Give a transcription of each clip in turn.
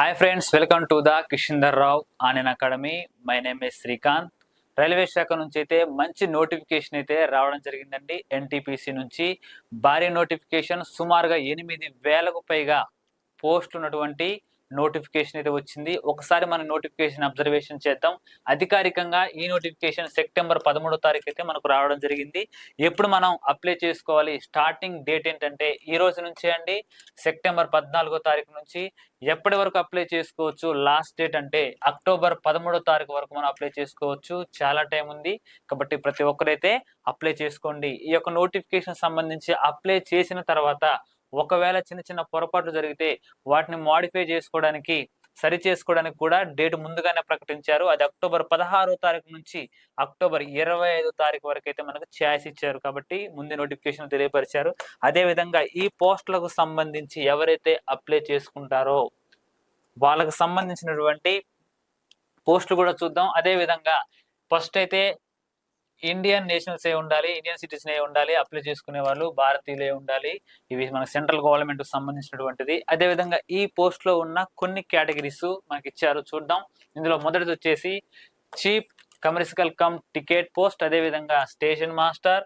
Hi friends welcome to the Kishandhar Rao on academy my name is Srikanth railway శాఖ నుంచి అయితే మంచి notification అయితే రావడం జరిగిందండి. ఎన్టీపీసీ నుంచి భారీ నోటిఫికేషన్ సుమారుగా ఎనిమిది వేలకు పైగా పోస్ట్ ఉన్నటువంటి నోటిఫికేషన్ అయితే వచ్చింది. ఒకసారి మన నోటిఫికేషన్ అబ్జర్వేషన్ చేద్దాం. అధికారికంగా ఈ నోటిఫికేషన్ సెప్టెంబర్ పదమూడో తారీఖు అయితే మనకు రావడం జరిగింది. ఎప్పుడు మనం అప్లై చేసుకోవాలి? స్టార్టింగ్ డేట్ ఏంటంటే ఈ రోజు నుంచే అండి. సెప్టెంబర్ పద్నాలుగో తారీఖు నుంచి ఎప్పటి వరకు అప్లై చేసుకోవచ్చు? లాస్ట్ డేట్ అంటే అక్టోబర్ పదమూడో తారీఖు వరకు మనం అప్లై చేసుకోవచ్చు. చాలా టైం ఉంది. కాబట్టి ప్రతి ఒక్కరైతే అప్లై చేసుకోండి. ఈ యొక్క నోటిఫికేషన్ సంబంధించి అప్లై చేసిన తర్వాత ఒకవేళ చిన్న చిన్న పొరపాట్లు జరిగితే వాటిని మాడిఫై చేసుకోవడానికి సరి చేసుకోవడానికి కూడా డేట్ ముందుగానే ప్రకటించారు. అది అక్టోబర్ పదహారో తారీఖు నుంచి అక్టోబర్ ఇరవై ఐదో తారీఖు వరకు అయితే మనకు ఛాయిస్ ఇచ్చారు కాబట్టి ముందు నోటిఫికేషన్ తెలియపరిచారు. అదే విధంగా ఈ పోస్టులకు సంబంధించి ఎవరైతే అప్లై చేసుకుంటారో వాళ్ళకు సంబంధించినటువంటి పోస్టులు కూడా చూద్దాం. అదేవిధంగా ఫస్ట్ అయితే ఇండియన్ నేషనల్స్ ఏ ఉండాలి ఇండియన్ సిటిజన్ ఏ ఉండాలి అప్లై చేసుకునే వాళ్ళు భారతీయులే ఉండాలి ఇవి మన సెంట్రల్ గవర్నమెంట్ సంబంధించినటువంటిది. అదే విధంగా ఈ పోస్ట్లో ఉన్న కొన్ని కేటగిరీస్ మనకి ఇచ్చారు చూద్దాం. ఇందులో మొదటిది వచ్చేసి chief commercial cum ticket post అదేవిధంగా station master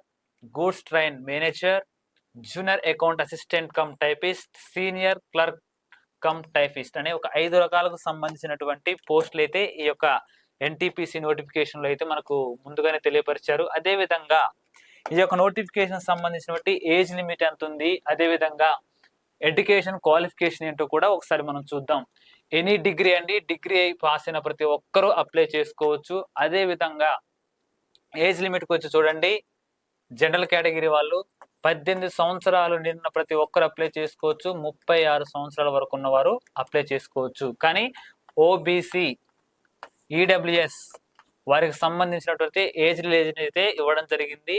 goods train manager junior account assistant cum typist senior clerk cum typist అనే ఒక ఐదు రకాలకు సంబంధించినటువంటి పోస్టులు అయితే ఈ యొక్క ఎన్టీపీసీ నోటిఫికేషన్లో అయితే మనకు ముందుగానే తెలియపరిచారు. అదేవిధంగా ఈ యొక్క నోటిఫికేషన్ సంబంధించినటువంటి ఏజ్ లిమిట్ ఎంత ఉంది? అదే విధంగా ఎడ్యుకేషన్ క్వాలిఫికేషన్ ఏంటో కూడా ఒకసారి మనం చూద్దాం. ఎనీ డిగ్రీ అండి డిగ్రీ అయి పాస్ అయిన ప్రతి ఒక్కరూ అప్లై చేసుకోవచ్చు. అదే విధంగా ఏజ్ లిమిట్కి వచ్చి చూడండి. జనరల్ కేటగిరీ వాళ్ళు పద్దెనిమిది సంవత్సరాలు నిన్న ప్రతి ఒక్కరు అప్లై చేసుకోవచ్చు. ముప్పై ఆరు సంవత్సరాల వరకు ఉన్నవారు అప్లై చేసుకోవచ్చు. కానీ ఓబీసీ ఈడబ్ల్యూఎస్ వారికి సంబంధించినటువంటి ఏజ్ రిలేజన్ అయితే ఇవ్వడం జరిగింది.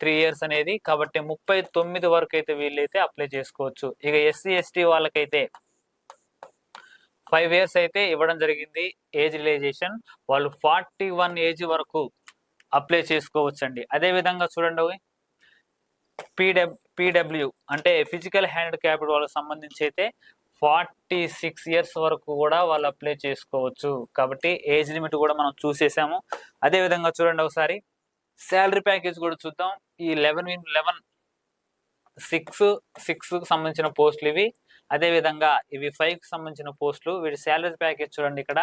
త్రీ ఇయర్స్ అనేది. కాబట్టి ముప్పై తొమ్మిది వరకు అయితే వీళ్ళైతే అప్లై చేసుకోవచ్చు. ఇక ఎస్సీ ఎస్టీ వాళ్ళకైతే ఫైవ్ ఇయర్స్ అయితే ఇవ్వడం జరిగింది. ఏజ్ రిలైజేషన్ వాళ్ళు ఫార్టీ వన్ ఏజ్ వరకు అప్లై చేసుకోవచ్చండి. అండి అదేవిధంగా చూడండి పీడబ్ పీడబ్ల్యూ అంటే ఫిజికల్ హ్యాండ్ క్యాపిటల్ వాళ్ళకి సంబంధించి అయితే ఫార్టీ సిక్స్ ఇయర్స్ వరకు కూడా వాళ్ళు అప్లై చేసుకోవచ్చు. కాబట్టి ఏజ్ లిమిట్ కూడా మనం చూసేసాము. అదే విధంగా చూడండి ఒకసారి. శాలరీ ప్యాకేజ్ కూడా చూద్దాం. ఈ లెవెన్ లెవెన్ సిక్స్ సిక్స్ సంబంధించిన పోస్టులు ఇవి. అదే విధంగా ఇవి ఫైవ్కి సంబంధించిన పోస్టులు. వీటి శాలరీ ప్యాకేజ్ చూడండి ఇక్కడ.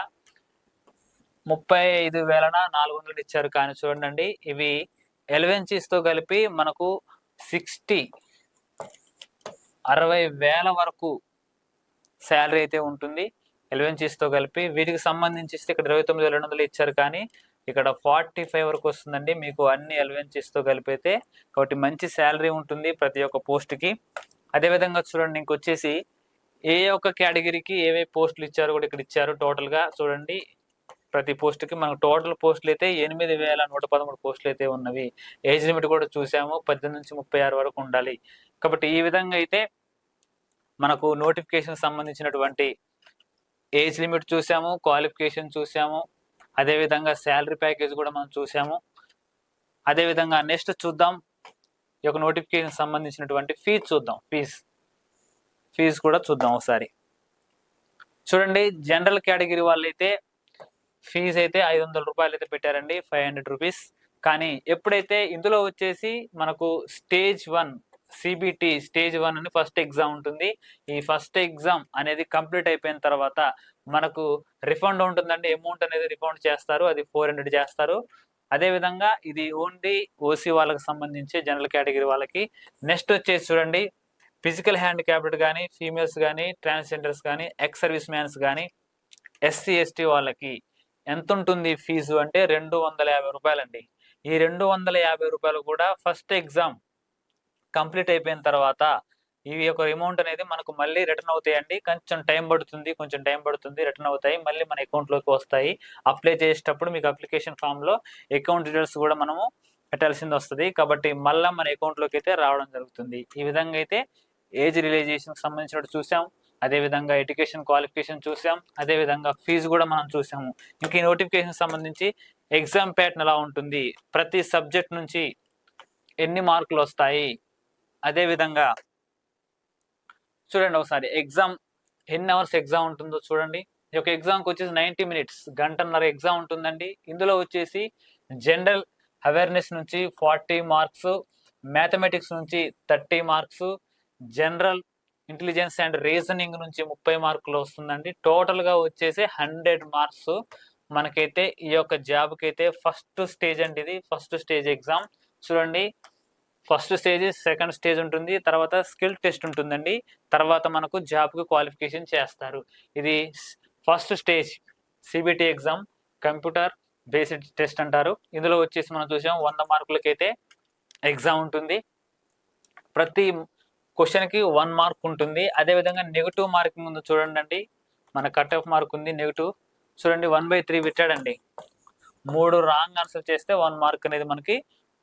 ముప్పై ఐదు వేలన నాలుగు వందలు ఇచ్చారు కానీ చూడండి ఇవి ఎలవెన్సీస్తో కలిపి మనకు సిక్స్టీ అరవై వేల వరకు శాలరీ అయితే ఉంటుంది. ఎలవెన్సీస్తో కలిపి వీటికి సంబంధించి ఇస్తే ఇక్కడ ఇరవై తొమ్మిది వేల రెండు వందలు ఇచ్చారు కానీ ఇక్కడ ఫార్టీ ఫైవ్ వరకు వస్తుందండి. మీకు అన్ని ఎలవెన్సీస్తో కలిపితే కలిపి అయితే కాబట్టి మంచి శాలరీ ఉంటుంది ప్రతి ఒక్క పోస్ట్కి అదేవిధంగా అదే విధంగా చూడండి ఇంకొచ్చేసి ఏ ఒక్క కేటగిరీకి ఏవే పోస్టులు ఇచ్చారో కూడా ఇక్కడ ఇచ్చారు టోటల్గా చూడండి ప్రతి పోస్ట్కి మనకు టోటల్ పోస్టులు అయితే ఎనిమిది వేల నూట పదమూడు పోస్టులు అయితే ఉన్నవి. ఏజ్ లిమిట్ కూడా చూసాము పద్దెనిమిది నుంచి ముప్పై ఆరు వరకు ఉండాలి. కాబట్టి ఈ విధంగా అయితే మనకు నోటిఫికేషన్ సంబంధించినటువంటి ఏజ్ లిమిట్ చూసాము క్వాలిఫికేషన్ చూసాము అదేవిధంగా శాలరీ ప్యాకేజ్ కూడా మనం చూసాము. అదేవిధంగా నెక్స్ట్ చూద్దాం ఈ యొక్క నోటిఫికేషన్ సంబంధించినటువంటి ఫీజు చూద్దాం ఫీజ్ ఫీజు కూడా చూద్దాం ఒకసారి. చూడండి జనరల్ కేటగిరీ వాళ్ళైతే ఫీజు అయితే ఐదు వందల రూపాయలు అయితే పెట్టారండి ఫైవ్ హండ్రెడ్ రూపీస్. కానీ ఎప్పుడైతే ఇందులో వచ్చేసి మనకు stage one CBT stage one అని ఫస్ట్ ఎగ్జామ్ ఉంటుంది. ఈ ఫస్ట్ ఎగ్జామ్ అనేది కంప్లీట్ అయిపోయిన తర్వాత మనకు రిఫండ్ ఉంటుందండి. అమౌంట్ అనేది రిఫండ్ చేస్తారు. అది ఫోర్ హండ్రెడ్ చేస్తారు. అదేవిధంగా ఇది ఓన్లీ ఓసీ వాళ్ళకి సంబంధించి జనరల్ కేటగిరీ వాళ్ళకి. నెక్స్ట్ వచ్చేసి చూడండి. ఫిజికల్ హ్యాండ్ క్యాప్డ్ కానీ ఫీమేల్స్ కానీ ట్రాన్స్జెండర్స్ కానీ ఎక్స్ సర్వీస్ మ్యాన్స్ కానీ ఎస్సీ ఎస్టీ వాళ్ళకి ఎంత ఉంటుంది ఫీజు అంటే రెండు వందల యాభై రూపాయలండి. ఈ రెండు వందల యాభై రూపాయలు కూడా ఫస్ట్ ఎగ్జామ్ కంప్లీట్ అయిపోయిన తర్వాత ఈ యొక్క అమౌంట్ అనేది మనకు మళ్ళీ రిటర్న్ అవుతాయండి. కొంచెం టైం పడుతుంది కొంచెం టైం పడుతుంది రిటర్న్ అవుతాయి. మళ్ళీ మన అకౌంట్లోకి వస్తాయి. అప్లై చేసేటప్పుడు మీకు అప్లికేషన్ ఫామ్లో అకౌంట్ డీటెయిల్స్ కూడా మనము పెట్టాల్సింది వస్తుంది. కాబట్టి మళ్ళీ మన అకౌంట్లోకి అయితే రావడం జరుగుతుంది. ఈ విధంగా అయితే ఏజ్ రిలైజేషన్ సంబంధించినట్టు చూసాం. అదే విధంగా ఎడ్యుకేషన్ క్వాలిఫికేషన్ చూసాం. అదే విధంగా ఫీజు కూడా మనం చూసాము. ఇంక ఈ నోటిఫికేషన్ సంబంధించి ఎగ్జామ్ ప్యాటర్న్ ఎలా ఉంటుంది? ప్రతి సబ్జెక్ట్ నుంచి ఎన్ని మార్కులు వస్తాయి? అదే విధంగా చూడండి ఒకసారి. ఎగ్జామ్ ఎన్ని అవర్స్ ఎగ్జామ్ ఉంటుందో చూడండి. ఈ యొక్క ఎగ్జామ్కి వచ్చేసి నైంటీ మినిట్స్ గంటన్నర ఎగ్జామ్ ఉంటుందండి. ఇందులో వచ్చేసి జనరల్ అవేర్నెస్ నుంచి ఫార్టీ మార్క్స్ మ్యాథమెటిక్స్ నుంచి thirty marks general intelligence and reasoning నుంచి ముప్పై మార్కులు వస్తుందండి. టోటల్గా వచ్చేసి హండ్రెడ్ మార్క్స్ మనకైతే ఈ యొక్క జాబ్కి అయితే ఫస్ట్ స్టేజ్ అండి ఇది. First stage exam. చూడండి. ఫస్ట్ స్టేజ్ సెకండ్ స్టేజ్ ఉంటుంది. తర్వాత స్కిల్ టెస్ట్ ఉంటుందండి. తర్వాత మనకు జాబ్కి క్వాలిఫికేషన్ చేస్తారు. ఇది first stage. CBT exam computer basic test అంటారు. ఇందులో వచ్చేసి మనం చూసాం వంద మార్కులకైతే ఎగ్జామ్ ఉంటుంది. ప్రతి క్వశ్చన్కి వన్ మార్క్ ఉంటుంది. అదేవిధంగా నెగిటివ్ మార్కింగ్ ఉంది చూడండి అండి మన కట్ ఆఫ్ మార్క్ ఉంది నెగిటివ్. చూడండి వన్ బై త్రీ పెట్టాడండి. మూడు రాంగ్ ఆన్సర్ చేస్తే వన్ మార్క్ అనేది మనకి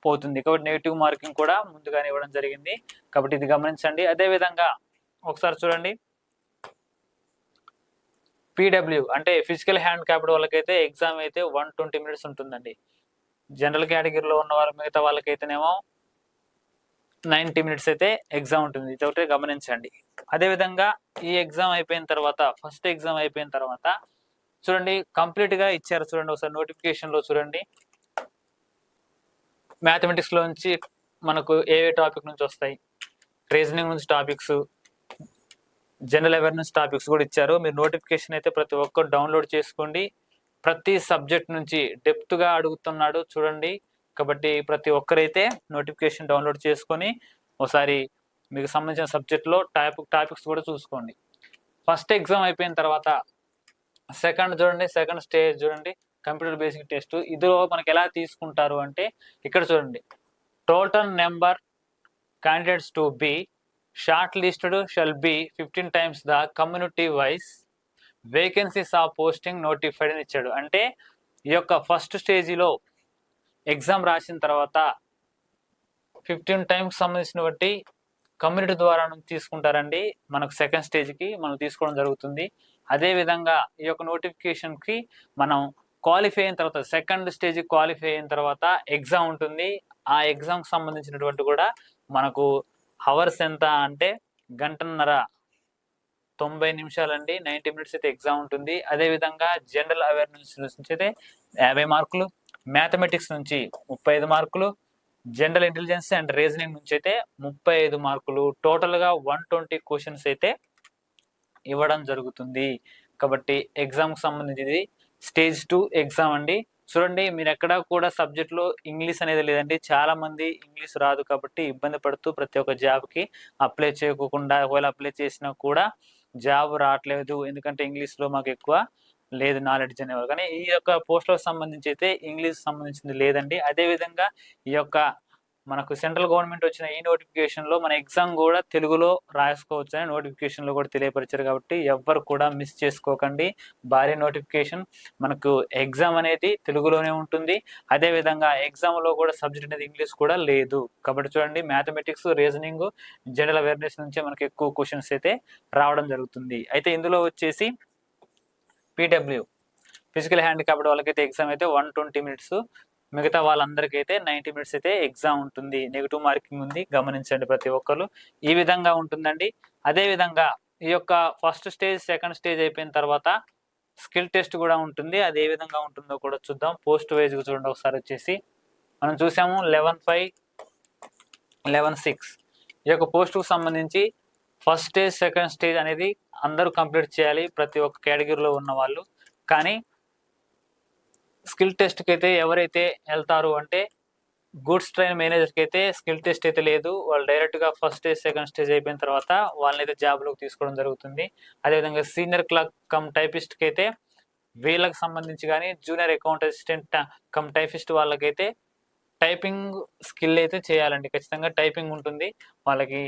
పోతుంది. కాబట్టి నెగిటివ్ మార్కింగ్ కూడా ముందుగానే ఇవ్వడం జరిగింది. కాబట్టి ఇది గమనించండి. అదేవిధంగా ఒకసారి చూడండి. పీడబ్ల్యూ అంటే ఫిజికల్ హ్యాండ్ క్యాపిటల్ వాళ్ళకైతే ఎగ్జామ్ అయితే వన్ ట్వంటీ మినిట్స్ ఉంటుందండి. జనరల్ కేటగిరీలో ఉన్న వాళ్ళ మిగతా వాళ్ళకైతేనేమో నైంటీ మినిట్స్ అయితే ఎగ్జామ్ ఉంటుంది. ఇది ఒకటి గమనించండి. అదేవిధంగా ఈ ఎగ్జామ్ అయిపోయిన తర్వాత ఫస్ట్ ఎగ్జామ్ అయిపోయిన తర్వాత చూడండి కంప్లీట్గా ఇచ్చారు చూడండి. ఒకసారి నోటిఫికేషన్లో చూడండి. మ్యాథమెటిక్స్లో నుంచి మనకు ఏ ఏ టాపిక్ నుంచి వస్తాయి? రీజనింగ్ నుంచి టాపిక్స్ జనరల్ అవేర్నెస్ టాపిక్స్ కూడా ఇచ్చారు. మీరు నోటిఫికేషన్ అయితే ప్రతి ఒక్కరు డౌన్లోడ్ చేసుకోండి. ప్రతి సబ్జెక్ట్ నుంచి డెప్త్గా అడుగుతున్నాడు చూడండి. కాబట్టి ప్రతి ఒక్కరైతే నోటిఫికేషన్ డౌన్లోడ్ చేసుకొని ఒకసారి మీకు సంబంధించిన సబ్జెక్ట్లో టాపిక్ టాపిక్స్ కూడా చూసుకోండి. ఫస్ట్ ఎగ్జామ్ అయిపోయిన తర్వాత సెకండ్ చూడండి సెకండ్ స్టేజ్ చూడండి. Computer basic test. ఇదిలో మనకి ఎలా తీసుకుంటారు అంటే ఇక్కడ చూడండి. Total number candidates to be shortlisted shall be fifteen times the community wise vacancies of posting notified అని ఇచ్చాడు. అంటే ఈ యొక్క ఫస్ట్ స్టేజీలో ఎగ్జామ్ రాసిన తర్వాత ఫిఫ్టీన్ టైమ్స్ సంబంధించిన బట్టి కమ్యూనిటీ ద్వారా తీసుకుంటారండి. మనకు సెకండ్ స్టేజ్కి మనం తీసుకోవడం జరుగుతుంది. అదే విధంగా ఈ యొక్క నోటిఫికేషన్కి మనం క్వాలిఫై అయిన తర్వాత సెకండ్ స్టేజ్ క్వాలిఫై అయిన తర్వాత ఎగ్జామ్ ఉంటుంది. ఆ ఎగ్జామ్కి సంబంధించినటువంటి కూడా మనకు హవర్స్ ఎంత అంటే గంటన్నర తొంభై నిమిషాలండి నైంటీ మినిట్స్ అయితే ఎగ్జామ్ ఉంటుంది. అదేవిధంగా జనరల్ అవేర్నెస్ నుంచి అయితే యాభై మార్కులు మ్యాథమెటిక్స్ నుంచి ముప్పై ఐదు మార్కులు జనరల్ ఇంటెలిజెన్స్ అండ్ రీజనింగ్ నుంచి అయితే ముప్పై ఐదు మార్కులు. టోటల్గా వన్ ట్వంటీ క్వశ్చన్స్ అయితే ఇవ్వడం జరుగుతుంది. కాబట్టి ఎగ్జామ్కి సంబంధించి స్టేజ్ టూ ఎగ్జామ్ అండి. చూడండి మీరు ఎక్కడ కూడా సబ్జెక్ట్లో ఇంగ్లీష్ అనేది లేదండి. చాలా మంది ఇంగ్లీష్ రాదు కాబట్టి ఇబ్బంది పడుతూ ప్రతి ఒక్క జాబ్కి అప్లై చేయకోకుండా ఒకవేళ అప్లై చేసినా కూడా జాబ్ రావట్లేదు. ఎందుకంటే ఇంగ్లీష్లో మాకు ఎక్కువ లేదు నాలెడ్జ్ అనేవారు కానీ ఈ యొక్క పోస్టులకు సంబంధించి అయితే ఇంగ్లీష్ సంబంధించింది లేదండి. అదేవిధంగా ఈ యొక్క మనకు సెంట్రల్ గవర్నమెంట్ వచ్చిన ఈ నోటిఫికేషన్లో మన ఎగ్జామ్ కూడా తెలుగులో రాసుకోవచ్చు అని నోటిఫికేషన్లో కూడా తెలియపరిచారు కాబట్టి ఎవ్వరు కూడా మిస్ చేసుకోకండి. భారీ నోటిఫికేషన్ మనకు ఎగ్జామ్ అనేది తెలుగులోనే ఉంటుంది. అదేవిధంగా ఎగ్జామ్లో కూడా సబ్జెక్ట్ అనేది ఇంగ్లీష్ కూడా లేదు. కాబట్టి చూడండి మ్యాథమెటిక్స్ రీజనింగ్ జనరల్ అవేర్నెస్ నుంచే మనకు ఎక్కువ క్వశ్చన్స్ అయితే రావడం జరుగుతుంది. అయితే ఇందులో వచ్చేసి పీడబ్ల్యూ ఫిజికల్ హ్యాండిక్యాప్డ్ వాళ్ళకైతే ఎగ్జామ్ అయితే వన్ ట్వంటీ మినిట్స్ మిగతా వాళ్ళందరికీ అయితే నైంటీ మినిట్స్ అయితే ఎగ్జామ్ ఉంటుంది. నెగిటివ్ మార్కింగ్ ఉంది. గమనించండి ప్రతి ఒక్కరు. ఈ విధంగా ఉంటుందండి. అదేవిధంగా ఈ యొక్క ఫస్ట్ స్టేజ్ సెకండ్ స్టేజ్ అయిపోయిన తర్వాత స్కిల్ టెస్ట్ కూడా ఉంటుంది. అది ఏ విధంగా ఉంటుందో కూడా చూద్దాం. పోస్ట్ వైజ్ చూడండి ఒకసారి వచ్చేసి. మనం చూసాము లెవెన్ ఫైవ్ లెవెన్ సిక్స్ ఈ యొక్క పోస్ట్కు సంబంధించి ఫస్ట్ స్టేజ్ సెకండ్ స్టేజ్ అనేది అందరూ కంప్లీట్ చేయాలి. ప్రతి ఒక్క కేటగిరీలో ఉన్న వాళ్ళు. కానీ స్కిల్ టెస్ట్కి అయితే ఎవరైతే వెళ్తారు అంటే గూడ్స్ ట్రైన్ మేనేజర్కి అయితే స్కిల్ టెస్ట్ అయితే లేదు. వాళ్ళు డైరెక్ట్గా ఫస్ట్ స్టేజ్ సెకండ్ స్టేజ్ అయిపోయిన తర్వాత వాళ్ళని అయితే జాబ్లోకి తీసుకోవడం జరుగుతుంది. అదేవిధంగా సీనియర్ క్లర్క్ కమ్ టైపిస్ట్కి అయితే వీళ్ళకి సంబంధించి కానీ junior account assistant cum typist వాళ్ళకైతే టైపింగ్ స్కిల్ అయితే చేయాలండి. ఖచ్చితంగా టైపింగ్ ఉంటుంది. వాళ్ళకి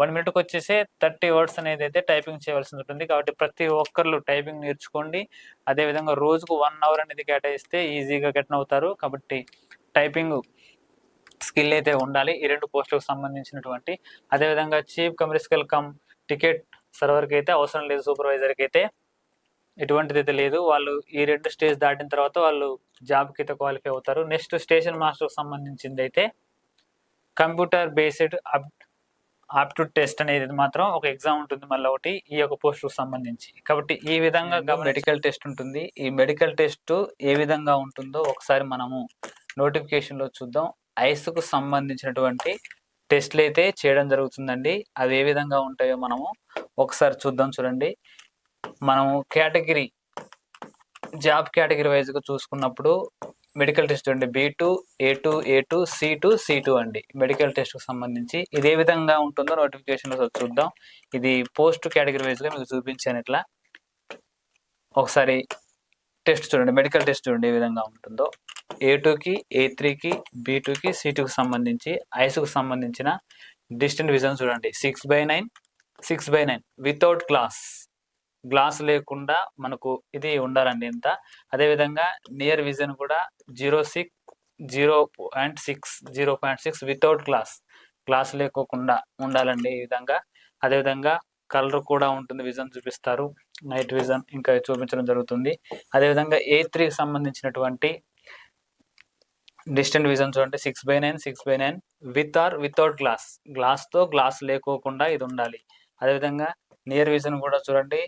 వన్ మినిట్కి వచ్చేసి థర్టీ వర్డ్స్ అనేది అయితే టైపింగ్ చేయవలసి ఉంటుంది. కాబట్టి ప్రతి ఒక్కరు టైపింగ్ నేర్చుకోండి. అదేవిధంగా రోజుకు వన్ అవర్ అనేది కేటాయిస్తే ఈజీగా గెట్న్ అవుతారు. కాబట్టి టైపింగ్ స్కిల్ అయితే ఉండాలి. ఈ రెండు పోస్టులకు సంబంధించినటువంటి. అదేవిధంగా చీఫ్ కమర్షియల్ కమ్ టికెట్ సర్వర్కి అయితే అవసరం లేదు. సూపర్వైజర్కి అయితే ఎటువంటిది అయితే లేదు. వాళ్ళు ఈ రెండు స్టేజ్ దాటిన తర్వాత వాళ్ళు జాబ్కి అయితే క్వాలిఫై అవుతారు. నెక్స్ట్ స్టేషన్ మాస్టర్కి సంబంధించింది అయితే కంప్యూటర్ బేస్డ్ అప్ ఆప్టిట్యూడ్ టెస్ట్ అనేది మాత్రం ఒక ఎగ్జామ్ ఉంటుంది మళ్ళీ ఒకటి ఈ యొక్క పోస్ట్ సంబంధించి. కాబట్టి ఈ విధంగా మెడికల్ టెస్ట్ ఉంటుంది. ఈ మెడికల్ టెస్ట్ ఏ విధంగా ఉంటుందో ఒకసారి మనము నోటిఫికేషన్లో చూద్దాం. ఐస్కు సంబంధించినటువంటి టెస్ట్లు అయితే చేయడం జరుగుతుందండి. అవి ఏ విధంగా ఉంటాయో మనము ఒకసారి చూద్దాం చూడండి. మనము కేటగిరీ జాబ్ కేటగిరీ వైజ్గా చూసుకున్నప్పుడు మెడికల్ టెస్ట్ అండి B two A two A two C two C two అండి. మెడికల్ టెస్ట్కి సంబంధించి ఇది ఏ విధంగా ఉంటుందో నోటిఫికేషన్లో చూద్దాం. ఇది పోస్ట్ కేటగిరీ వైజ్గా మీకు చూపించాను ఇట్లా. ఒకసారి టెస్ట్ చూడండి. మెడికల్ టెస్ట్ చూడండి ఏ విధంగా ఉంటుందో. ఏ టూకి ఏ త్రీకి బీ టూకి సి టూకి సంబంధించి ఐస్కు సంబంధించిన డిస్టెంట్ విజన్ చూడండి. Six by nine six by nine without class. Glass లేకుండా మనకు ఇది ఉండాలండి ఇంత. అదేవిధంగా నియర్ విజన్ కూడా zero six zero point six zero point six without glass. Glass లేకోకుండా ఉండాలండి ఈ విధంగా. అదేవిధంగా కలర్ కూడా ఉంటుంది విజన్ చూపిస్తారు. నైట్ విజన్ ఇంకా చూపించడం జరుగుతుంది. అదేవిధంగా ఏ త్రీకి సంబంధించినటువంటి డిస్టెంట్ విజన్ చూడండి. Six by nine six by nine with or without glass. గ్లాస్తో గ్లాస్ లేకోకుండా ఇది ఉండాలి. అదేవిధంగా నియర్ విజన్ కూడా చూడండి.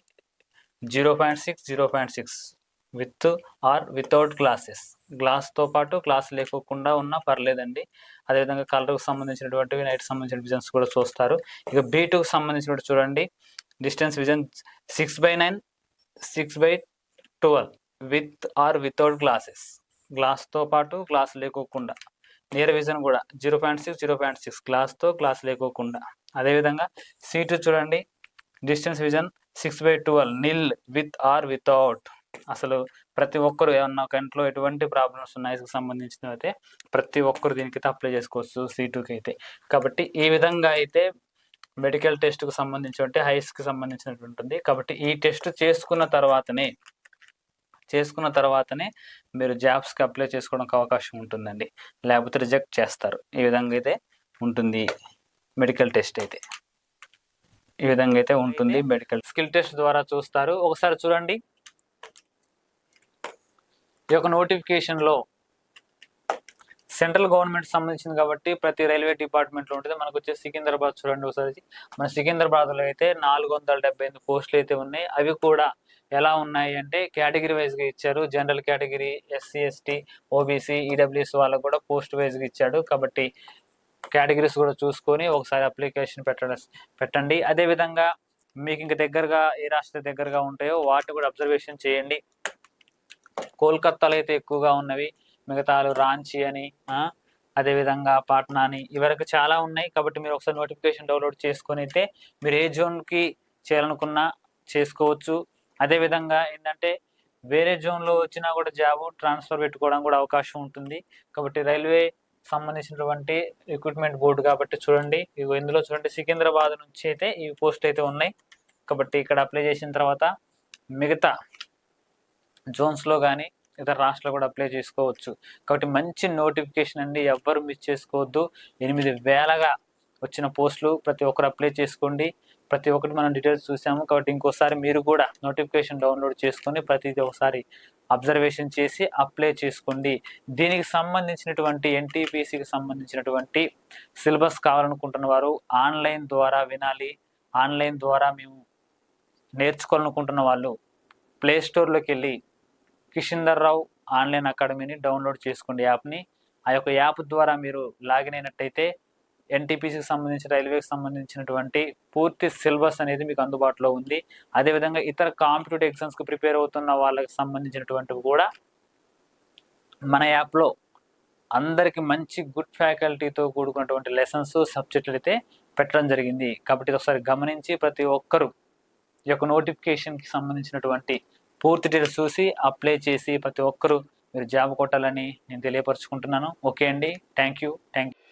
Zero point six zero point six with or without glasses. గ్లాస్తో పాటు గ్లాస్ లేకోకుండా ఉన్నా పర్లేదండి. అదేవిధంగా కలర్కు సంబంధించినటువంటివి నైట్ సంబంధించిన విజన్స్ కూడా చూస్తారు. ఇక బీటుకు సంబంధించినటువంటి చూడండి. Distance vision six by nine six by twelve with or without glasses గ్లాస్తో పాటు గ్లాస్ లేకోకుండా. నియర్ విజన్ కూడా zero point six zero point six. గ్లాస్తో గ్లాస్ లేకోకుండా. అదేవిధంగా సీటు చూడండి. Distance vision six by twelve nil with or without అసలు ప్రతి ఒక్కరు ఏమన్నా కంట్లో ఎటువంటి ప్రాబ్లమ్స్ ఉన్నాయి సంబంధించినవి అయితే ప్రతి ఒక్కరు దీనికి అప్లై చేసుకోవచ్చు సీటుకి అయితే. కాబట్టి ఈ విధంగా అయితే మెడికల్ టెస్ట్కి సంబంధించి అంటే హైస్కి సంబంధించినటువంటి ఉంటుంది. కాబట్టి ఈ టెస్ట్ చేసుకున్న తర్వాతనే చేసుకున్న తర్వాతనే మీరు జాబ్స్కి అప్లై చేసుకోవడానికి అవకాశం ఉంటుందండి. లేకపోతే రిజెక్ట్ చేస్తారు. ఈ విధంగా అయితే ఉంటుంది మెడికల్ టెస్ట్ అయితే. ఈ విధంగా అయితే ఉంటుంది మెడికల్. స్కిల్ టెస్ట్ ద్వారా చూస్తారు. ఒకసారి చూడండి. ఈ యొక్క నోటిఫికేషన్లో సెంట్రల్ గవర్నమెంట్ సంబంధించింది కాబట్టి ప్రతి రైల్వే డిపార్ట్మెంట్లో ఉంటుంది. మనకు వచ్చే సికింద్రాబాద్ చూడండి ఒకసారి. మన సికింద్రాబాద్లో అయితే నాలుగు వందల డెబ్బై ఎనిమిది పోస్టులు అయితే ఉన్నాయి. అవి కూడా ఎలా ఉన్నాయి అంటే కేటగిరీ వైజ్గా ఇచ్చారు. General category SC ST OBC EWS వాళ్ళకు కూడా పోస్ట్ వైజ్గా ఇచ్చాడు. కాబట్టి కేటగిరీస్ కూడా చూసుకొని ఒకసారి అప్లికేషన్ పెట్టడం. పెట్టండి. అదేవిధంగా మీకు ఇంక దగ్గరగా ఏ రాష్ట్ర దగ్గరగా ఉంటాయో వాటిని కూడా అబ్జర్వేషన్ చేయండి. కోల్కత్తాలో అయితే ఎక్కువగా ఉన్నవి. మిగతాలు రాంచీ అని అదేవిధంగా పాట్నా అని ఇవరకు చాలా ఉన్నాయి. కాబట్టి మీరు ఒకసారి నోటిఫికేషన్ డౌన్లోడ్ చేసుకొని అయితే మీరు ఏ జోన్కి చేయాలనుకున్నా చేసుకోవచ్చు. అదేవిధంగా ఏంటంటే వేరే జోన్లో వచ్చినా కూడా జాబ్ ట్రాన్స్ఫర్ పెట్టుకోవడం కూడా అవకాశం ఉంటుంది. కాబట్టి రైల్వే సంబంధించినటువంటి రిక్రూట్మెంట్ బోర్డు కాబట్టి చూడండి. ఇవి ఇందులో చూడండి సికింద్రాబాద్ నుంచి అయితే ఈ పోస్ట్ అయితే ఉన్నాయి. కాబట్టి ఇక్కడ అప్లై చేసిన తర్వాత మిగతా జోన్స్లో కానీ ఇతర రాష్ట్రాలు కూడా అప్లై చేసుకోవచ్చు. కాబట్టి మంచి నోటిఫికేషన్ అండి. ఎవ్వరు మిస్ చేసుకోవద్దు. ఎనిమిది వేలగా వచ్చిన పోస్టులు ప్రతి ఒక్కరు అప్లై చేసుకోండి. ప్రతి ఒక్కటి మనం డీటెయిల్స్ చూసాము. కాబట్టి ఇంకోసారి మీరు కూడా నోటిఫికేషన్ డౌన్లోడ్ చేసుకొని ప్రతిదీ ఒకసారి అబ్జర్వేషన్ చేసి అప్లై చేసుకోండి. దీనికి సంబంధించినటువంటి ఎన్టీపీసీకి సంబంధించినటువంటి సిలబస్ కావాలనుకుంటున్న వారు ఆన్లైన్ ద్వారా వినాలి. ఆన్లైన్ ద్వారా మేము నేర్చుకోవాలనుకుంటున్న వాళ్ళు ప్లేస్టోర్లోకి వెళ్ళి కిషిందర్ రావు ఆన్లైన్ అకాడమీని డౌన్లోడ్ చేసుకోండి యాప్ని. ఆ యొక్క యాప్ ద్వారా మీరు లాగిన్ అయినట్టయితే ఎన్టీపీసీకి సంబంధించిన రైల్వేకి సంబంధించినటువంటి పూర్తి సిలబస్ అనేది మీకు అందుబాటులో ఉంది. అదేవిధంగా ఇతర కాంపిటేటివ్ ఎగ్జామ్స్కి ప్రిపేర్ అవుతున్న వాళ్ళకి సంబంధించినటువంటివి కూడా మన యాప్లో అందరికి మంచి గుడ్ ఫ్యాకల్టీతో కూడుకున్నటువంటి లెసన్స్ సబ్జెక్టులు అయితే పెట్టడం జరిగింది. కాబట్టి ఒకసారి గమనించి ప్రతి ఒక్కరూ ఈ యొక్క నోటిఫికేషన్కి సంబంధించినటువంటి పూర్తి డీటెయిల్స్ చూసి అప్లై చేసి ప్రతి ఒక్కరూ మీరు జాబ్ కొట్టాలని నేను తెలియపరుచుకుంటున్నాను. ఓకే అండి. Thank you thank you